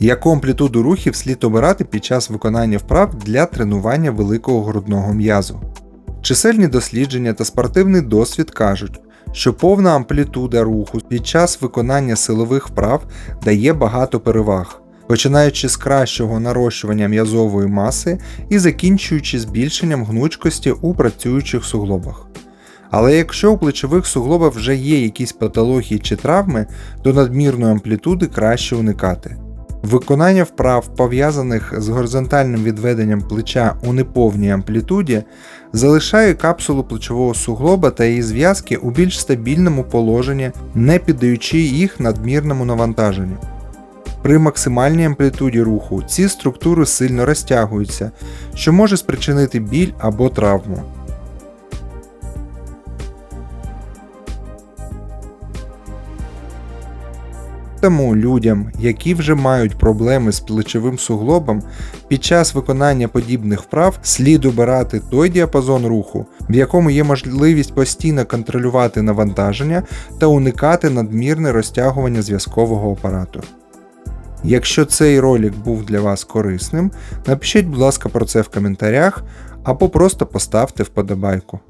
Яку амплітуду рухів слід обирати під час виконання вправ для тренування великого грудного м'язу? Чисельні дослідження та спортивний досвід кажуть, що повна амплітуда руху під час виконання силових вправ дає багато переваг, починаючи з кращого нарощування м'язової маси і закінчуючи збільшенням гнучкості у працюючих суглобах. Але якщо у плечових суглобах вже є якісь патології чи травми, то надмірної амплітуди краще уникати. Виконання вправ, пов'язаних з горизонтальним відведенням плеча у неповній амплітуді, залишає капсулу плечового суглоба та її зв'язки у більш стабільному положенні, не піддаючи їх надмірному навантаженню. При максимальній амплітуді руху ці структури сильно розтягуються, що може спричинити біль або травму. Тому людям, які вже мають проблеми з плечовим суглобом, під час виконання подібних вправ слід обирати той діапазон руху, в якому є можливість постійно контролювати навантаження та уникати надмірне розтягування зв'язкового апарату. Якщо цей ролик був для вас корисним, напишіть, будь ласка, про це в коментарях або просто поставте вподобайку.